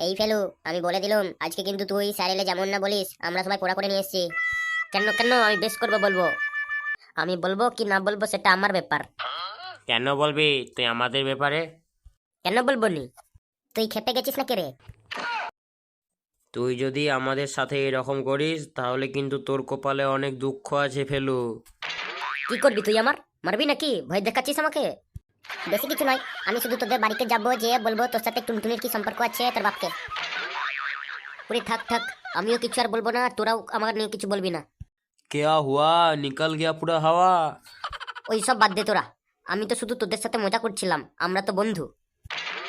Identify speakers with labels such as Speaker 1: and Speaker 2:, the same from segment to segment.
Speaker 1: এই ফেলু আমি বলে দিলাম আজকে কিন্তু তুই স্যার এলে যেমন না বলিস আমরা সবাই পড়া করে নিয়ে এসেছি। কেন কেন আমি বেশ করব বলব। আমি বলব কি না বলব সেটা আমার ব্যাপার।
Speaker 2: কেন বলবি? তুই আমাদের ব্যাপারে?
Speaker 1: কেন বলব নি? তুই খেপে গেছিস না কে রে?
Speaker 2: তুই যদি আমাদের সাথে এরকম করিস তাহলে কিন্তু তোর কপালে অনেক দুঃখ আছে ফেলু।
Speaker 1: কি করবি তুই আমার? মারবি নাকি? ভয় দেখাচ্ছিস আমাকে? বেশি কিছু নয় আমি শুধু তোদের বাড়িতে যাব যে বলব তোর সাথে টুনটুনির কি সম্পর্ক আছে তোর বাপকে। পুরি থাক থাক আমিও কিছু আর বলব না তোরাও আমার নিয়ে কিছু বলবি না।
Speaker 2: কেয়া হুয়া নিকল গিয়া পুরা হাওয়া।
Speaker 1: ওই সব বাদ দে তোরা আমি তো শুধু তোদের সাথে মজা করছিলাম আমরা তো বন্ধু।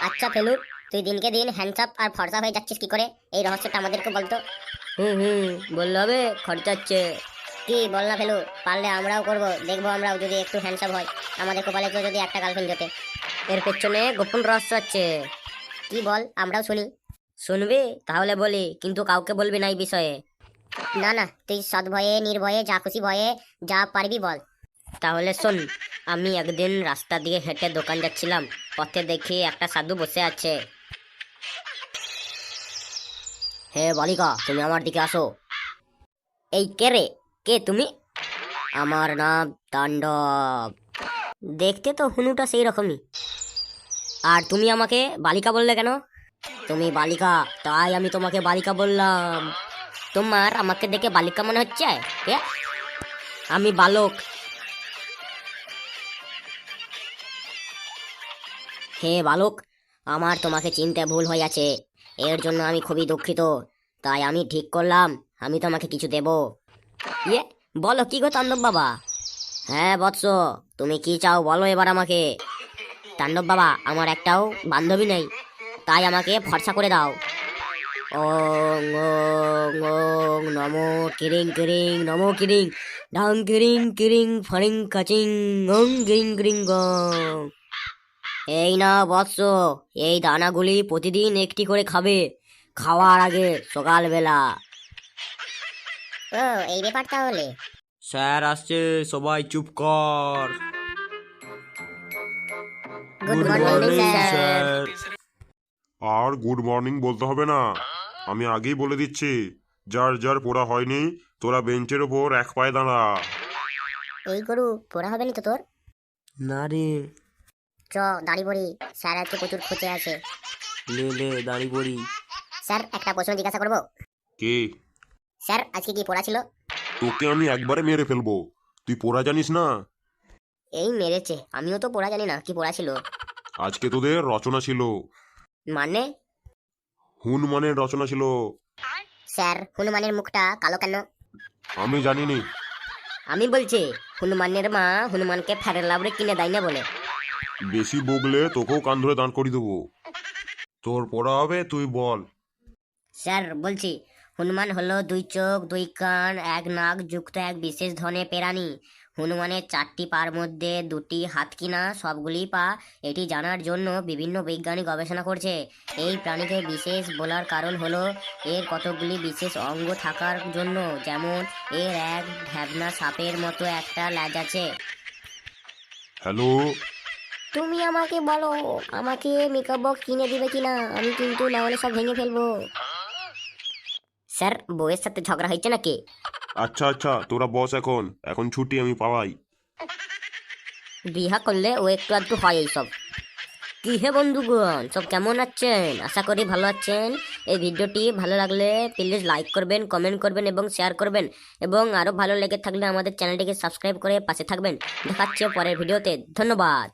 Speaker 1: আচ্ছা ফেলু তুই দিনকে দিন হ্যান্ডসাপ আর ফর্সা হয়ে যাচ্ছিস কি করে? এই রহস্যটা আমাদেরকে বলতো। হুম হুম বললে হবে খরচা হচ্ছে কি বল না ফেলু? পারলে আমরাও করব দেখব আমরাও যদি একটু হ্যান্ডসাপ হয়। আমাদের কপালে তো যদি একটা গার্লফ্রেন্ড জোটে। এর পেছনে গোপন রহস্য আছে। কি বল আমরাও শুনি। শুনবি? তাহলে বলি কিন্তু কাউকে বলবি না এই বিষয়ে। না না তুই সৎ ভয়ে নির্ভয়ে যা খুশি ভয়ে যা পারবি বল। তাহলে শোন আমি একদিন রাস্তা দিয়ে হেঁটে দোকান যাচ্ছিলাম পথে দেখি একটা সাধু বসে আছে। হে বালিকা তুমি আমার দিকে আসো। এই কে রে? কে তুমি? আমার নাম তাণ্ডব। দেখতে তো হুনুটা সেই রকমই আর তুমি আমাকে বালিকা বললে কেন? তুমি বালিকা, তাই আমি তোমাকে বালিকা বললাম। তোমার আমাকে দেখে বালিকা মনে হচ্ছে? আমি বালক। হে বালক, আমার তোমাকে চিনতে ভুল হয়ে আছে এর জন্য আমি খুবই দুঃখিত। তাই আমি ঠিক করলাম। আমি তোমাকে কিছু দেব। ইয়ে বলো, কি গো তাণ্ডব বাবা? হ্যাঁ বৎস, তুমি কি চাও বলো এবার আমাকে। তাণ্ডব বাবা, আমার একটাও বান্ধবী নেই, তাই আমাকে ফর্সা করে দাও। ওং ওং ওং, নমো কিরিং কিরিং, নমো কিরিং ডাং কিরিং কিরিং, ফরিং কাচিং, ওং কিরিং কিরিং গং। এই না বৎস, এই দানাগুলি প্রতিদিন একটি করে খাবে, খাওয়ার আগে সকালবেলা। ও এই ব্যাপার তাহলে।
Speaker 2: স্যার আসছে সবাই চুপ কর।
Speaker 1: Good morning sir
Speaker 2: sir.
Speaker 3: আর গুড মর্নিং বলতে হবে না। আমি আগেই বলে দিচ্ছি যার যার পড়া হয়নি তোরা বেঞ্চের ওপর এক পায়ে দাঁড়া।
Speaker 1: এই গরু পড়া হবে নি তো তোর?
Speaker 2: না রে।
Speaker 1: চ দাঁড়ি পড়ি স্যার আজকে প্রচুর খুঁজে আছে।
Speaker 2: লে লে দাঁড়ি পড়ি
Speaker 1: স্যার একটা প্রশ্ন জিজ্ঞাসা করব?
Speaker 3: কে?
Speaker 1: স্যার আজকে কি পড়া ছিল?
Speaker 3: তোকে আমি একবারে মেরে ফেলব। তুই পড়া জানিস না?
Speaker 1: এই মেরেছে। আমিও তো পড়া জানি না কি পড়া ছিল।
Speaker 3: আজকে তোদের রচনা ছিল।
Speaker 1: মানে?
Speaker 3: হুনমানের রচনা ছিল।
Speaker 1: স্যার হনুমানের মুখটা কালো কেন?
Speaker 3: আমি জানিনি।
Speaker 1: আমি বলছি হনুমানের মা হনুমানকে ফ্যারের লাবড়ে কিনে দেয় না বলে।
Speaker 3: বেশি বগলে তোকেও কান ধরে দাঁড় করিয়ে দেবো। তোর পড়া হবে তুই বল।
Speaker 1: স্যার বলছি হনুমান হলো দুই চোখ দুই কান এক নাক যুক্ত এক বিশেষ ধরনের প্রাণী হনুমানের চারটি পার মধ্যে দুটি হাত কিনা সবগুলি পা এটি জানার জন্য বিভিন্ন বৈজ্ঞানিক গবেষণা করছে। এই প্রাণীকে বিশেষ বলার কারণ হলো এর কতগুলি বিশেষ অঙ্গ থাকার জন্য যেমন এর এক ঢ্যাবনা সাপের মতো একটা ল্যাজ আছে।
Speaker 3: হ্যালো?
Speaker 1: তুমি আমাকে বলো আমাকে মেকআপ বক্স কিনে দিবে কিনা? আমি কিন্তু না হলে সব ভেঙে ফেলব। স্যার বউয়ের সাথে ঝগড়া হয়েছে নাকি?
Speaker 3: আচ্ছা আচ্ছা তোরা বস এখন। এখন ছুটি আমি পাওয়াই
Speaker 1: বিহা করলে ও একটু আধটু হয় এইসব। কি হে বন্ধুগণ সব কেমন আছেন? আশা করি ভালো আছেন। এই ভিডিওটি ভালো লাগলে প্লিজ লাইক করবেন কমেন্ট করবেন এবং শেয়ার করবেন। এবং আরও ভালো লেগে থাকলে আমাদের চ্যানেলটিকে সাবস্ক্রাইব করে পাশে থাকবেন। দেখাচ্ছে পরের ভিডিওতে। ধন্যবাদ।